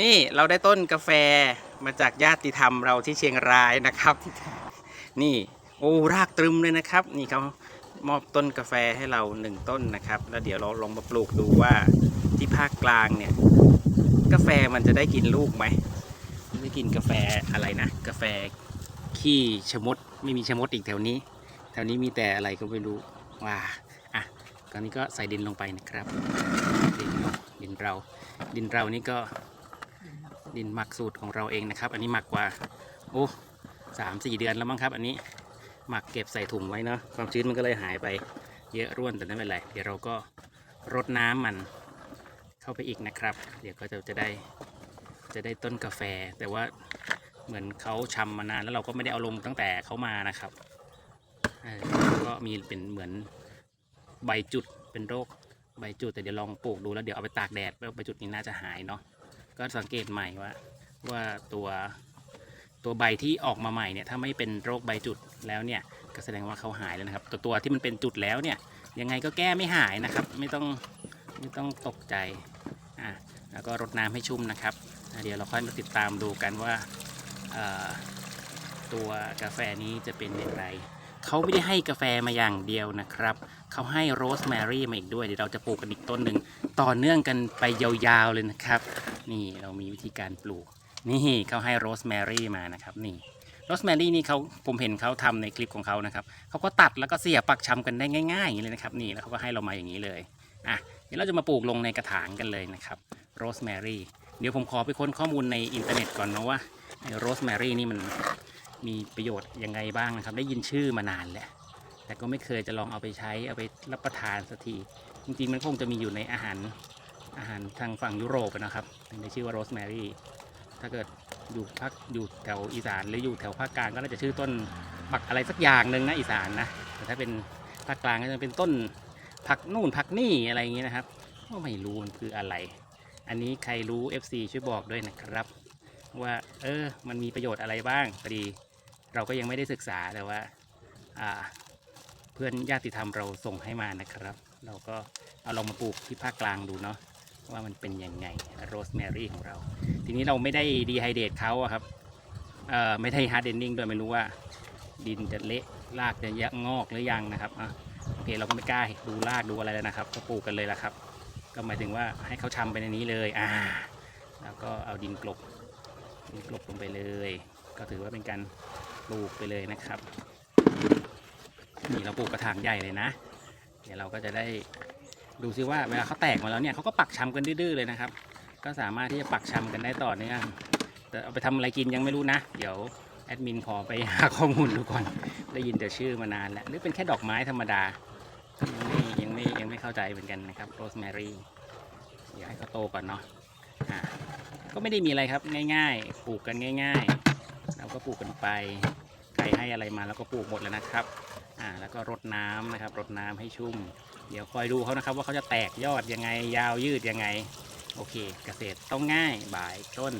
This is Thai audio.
นี่เราได้ต้นกาแฟมาจากญาติธรรมเราที่เชียงรายนะครับ นี่โอ้รากตรึมเลยนะครับ นี่เขามอบต้นกาแฟให้เราหนึ่งต้นนะครับ แล้วเดี๋ยวเราลองมาปลูกดูว่าที่ภาคกลางเนี่ย กาแฟมันจะได้กินลูกไหมได้กินกาแฟอะไรนะ กาแฟขี้ชะมดไม่มีชะมดอีกแถวนี้ แถวนี้มีแต่อะไรก็ไม่รู้ว้าอะตอนนี้ก็ใส่ดินลงไปนะครับดินดินเราดินเรานี่ก็ ดินหมักสูตรของเราเองนะครับ อันนี้หมักกว่าโอ้สามสี่เดือนแล้วมั้งครับ อันนี้หมักเก็บใส่ถุงไว้เนาะความชื้นมันก็เลยหายไปเยอะร่วนแต่ไม่เป็นไรเดี๋ยวเราก็รดน้ำมันเข้าไปอีกนะครับ เดี๋ยวก็จะจะได้จะได้ต้นกาแฟ แต่ว่าเหมือนเขาชำมานานแล้วเราก็ไม่ได้เอาลงตั้งแต่เขามานะครับก็มีเป็นเหมือนใบจุดเป็นโรคใบจุดแต่เดี๋ยวลองปลูกดูแล้วเดี๋ยวเอาไปตากแดดแล้วใบจุดนี้น่าจะหายเนาะ ก็สังเกตใหม่ว่าว่าตัวตัวใบที่ออกมาใหม่เนี่ยถ้าไม่เป็นโรคใบจุดแล้วเนี่ยก็แสดงว่าเขาหายแล้วนะครับตัวตัวที่มันเป็นจุดแล้วเนี่ยยังไงก็แก้ไม่หายนะครับ ไม่ต้องไม่ต้องตกใจอะแล้วก็รดน้ำให้ชุ่มนะครับ เดี๋ยวเราค่อยมาติดตามดูกันว่าตัวกาแฟนี้จะเป็นอย่างไรเขาไม่ได้ให้กาแฟมาอย่างเดียวนะครับ เขาให้โรสแมรี่มาอีกด้วย เดี๋ยวเราจะปลูกกันอีกต้นหนึ่งต่อเนื่องกันไปยาวๆเลยนะครับ นี่เรามีวิธีการปลูก นี่เขาให้โรสแมรี่มานะครับนี่โรสแมรี่นี่เขาผมเห็นเขาทำในคลิปของเขานะครับเขาก็ตัดแล้วก็เสียบปักชำกันได้ง่ายๆอย่างนี้เลยนะครับนี่แล้วเขาก็ให้เรามาอย่างนี้เลยอะเดี๋ยวเราจะมาปลูกลงในกระถางกันเลยนะครับโรสแมรี่เดี๋ยวผมขอไปค้นข้อมูลในอินเทอร์เน็ตก่อนนะว่าโรสแมรี่นี่มันมีประโยชน์ยังไงบ้างนะครับ ได้ยินชื่อมานานแล้ว แต่ก็ไม่เคยจะลองเอาไปใช้เอาไปรับประทานสักทีจริงๆมันคงจะมีอยู่ในอาหารอาหารทางฝั่งยุโรปนะครับในชื่อว่าโรสแมรี่ถ้าเกิดอยู่ภาคอยู่แถวอีสานหรืออยู่แถวภาคกลางก็น่าจะชื่อต้นผักอะไรสักอย่างหนึ่งนะอีสานนะแต่ถ้าเป็นภาคกลางก็จะเป็นต้นผักนู่นผักนี่อะไรอย่างเงี้ยนะครับก็ไม่รู้มันคืออะไร อันนี้ใครรู้ FC ช่วยบอกด้วยนะครับ ว่าเออมันมีประโยชน์อะไรบ้างพอดีเราก็ยังไม่ได้ศึกษาแต่ว่าอ่า เพื่อนญาติธรรมเราส่งให้มานะครับ เราก็เอาลองมาปลูกที่ภาคกลางดูเนาะว่ามันเป็นยังไงโรสแมรี่ของเรา ทีนี้เราไม่ได้ดีไฮเดตเขาอะครับเอ่อไม่ได้ฮาร์ดเดนนิ่งด้วยไม่รู้ว่า ดินจะเละรากจะยักงอกหรือยังนะครับอะโอเคเราก็ไม่กล้าดูรากดูอะไรแล้วนะครับ ก็ปลูกกันเลยละครับ ก็หมายถึงว่าให้เขาชำไปในนี้เลยอ่าแล้วก็เอาดินกลบดินกลบลงไปเลย ก็ถือว่าเป็นการปลูกไปเลยนะครับ นี่เราปลูกกระถางใหญ่เลยนะ เดี๋ยวเราก็จะได้ดูซิว่าเวลาเขาแตกมาแล้วเนี่ยเขาก็ปักชำกันดื้อเลยนะครับ ก็สามารถที่จะปักชำกันได้ต่อเนื่องแต่เอาไปทำอะไรกินยังไม่รู้นะ เดี๋ยวแอดมินขอไปหาข้อมูลดูก่อน ได้ยินแต่ชื่อมานานแล้วหรือเป็นแค่ดอกไม้ธรรมดายังไม่ยังไม่ยังไม่เข้าใจเหมือนกันนะครับโรสแมรี่เดี๋ยวให้เขาโตก่อนเนาะก็ไม่ได้มีอะไรครับง่ายๆปลูกกันง่าย ๆ เราก็ปลูกกันไปใครให้อะไรมาแล้วก็ปลูกหมดแล้วนะครับ อ่าแล้วก็รดน้ำนะครับรดน้ำให้ชุ่ม เดี๋ยวคอยดูเขานะครับว่าเขาจะแตกยอดยังไงยาวยืดยังไง โอเค เกษตรต้องง่ายบ่ายต้น